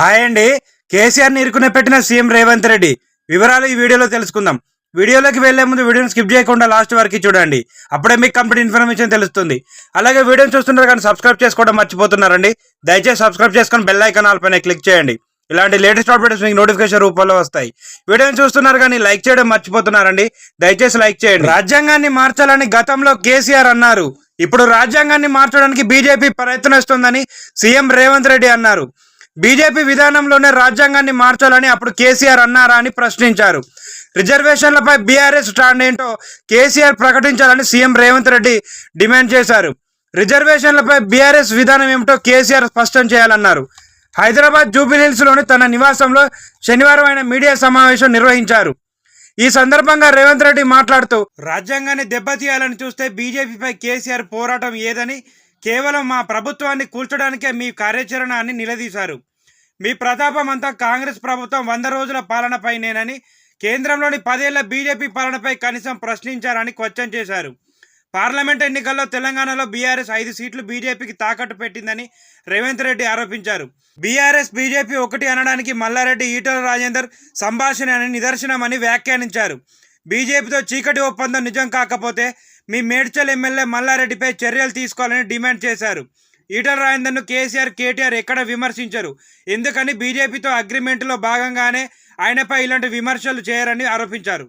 Hi అండి. కేసీఆర్ ఇరుకునే పెట్టిన CM Revanth Reddy. వివరాలు ఈ వీడియోలో తెలుసుకుందాం. వీడియోలోకి వెళ్ళే ముందు వీడియోని స్కిప్ చేయకుండా లాస్ట్ వరకు చూడండి. అప్పుడే మీకు కంప్లీట్ ఇన్ఫర్మేషన్ తెలుస్తుంది. అలాగే వీడియోని చూస్తున్నారు కానీ సబ్స్క్రైబ్ చేసుకోవడం మర్చిపోతున్నారండి. దయచేసి సబ్స్క్రైబ్ చేసుకొని బెల్ ఐకాన్ ఆల్ పైన క్లిక్ చేయండి. ఇలాంటి లేటెస్ట్ అప్డేట్స్ మీకు నోటిఫికేషన్ రూపంలో వస్తాయి. వీడియోని చూస్తున్నారు కానీ లైక్ చేయడం మర్చిపోతున్నారండి. దయచేసి లైక్ చేయండి. రాజ్యాంగాన్ని మార్చాలని గతంలో కేసీఆర్ అన్నారు. ఇప్పుడు రాజ్యాంగాన్ని మార్చడానికి బీజేపీ ప్రయత్నిస్తుందని సీఎం రేవంత్ రెడ్డి అన్నారు. బీజేపీ విధానంలోనే రాజ్యాంగాన్ని మార్చాలని అప్పుడు కేసీఆర్ అన్నారా అని ప్రశ్నించారు. రిజర్వేషన్లపై బీఆర్ఎస్ స్టాండ్ ఏంటో కేసీఆర్ ప్రకటించాలని సీఎం రేవంత్ రెడ్డి డిమాండ్ చేశారు. రిజర్వేషన్లపై బీఆర్ఎస్ విధానం ఏమిటో కేసీఆర్ స్పష్టం చేయాలన్నారు. హైదరాబాద్ జూబిలీహిల్స్లోని తన నివాసంలో శనివారం ఆయన మీడియా సమావేశం నిర్వహించారు. ఈ సందర్భంగా రేవంత్ రెడ్డి మాట్లాడుతూ రాజ్యాంగాన్ని దెబ్బతీయాలని చూస్తే బీజేపీపై కేసీఆర్ పోరాటం ఏదని కేవలం మా ప్రభుత్వాన్ని కూల్చడానికే మీ కార్యాచరణ అని నిలదీశారు. మీ ప్రతాపం అంతా కాంగ్రెస్ ప్రభుత్వం వంద రోజుల పాలనపైనేనని కేంద్రంలోని పదేళ్ళ బీజేపీ పాలనపై కనీసం ప్రశ్నించారని క్వశ్చన్ చేశారు. పార్లమెంట్ ఎన్నికల్లో తెలంగాణలో బీఆర్ఎస్ ఐదు సీట్లు బీజేపీకి తాకట్టు పెట్టిందని రేవంత్ రెడ్డి ఆరోపించారు. బీఆర్ఎస్ బీజేపీ ఒకటి అనడానికి మల్లారెడ్డి ఈటల రాజేందర్ సంభాషణ అని నిదర్శనమని వ్యాఖ్యానించారు. బీజేపీతో చీకటి ఒప్పందం నిజం కాకపోతే మీ మేడ్చల్ ఎమ్మెల్యే మల్లారెడ్డిపై చర్యలు తీసుకోవాలని డిమాండ్ చేశారు. ఈటల రాజేందర్ను కేసీఆర్ కేటీఆర్ ఎక్కడ విమర్శించరు? ఎందుకని బీజేపీతో అగ్రిమెంట్లో భాగంగానే ఆయనపై ఇలాంటి విమర్శలు చేయరని ఆరోపించారు.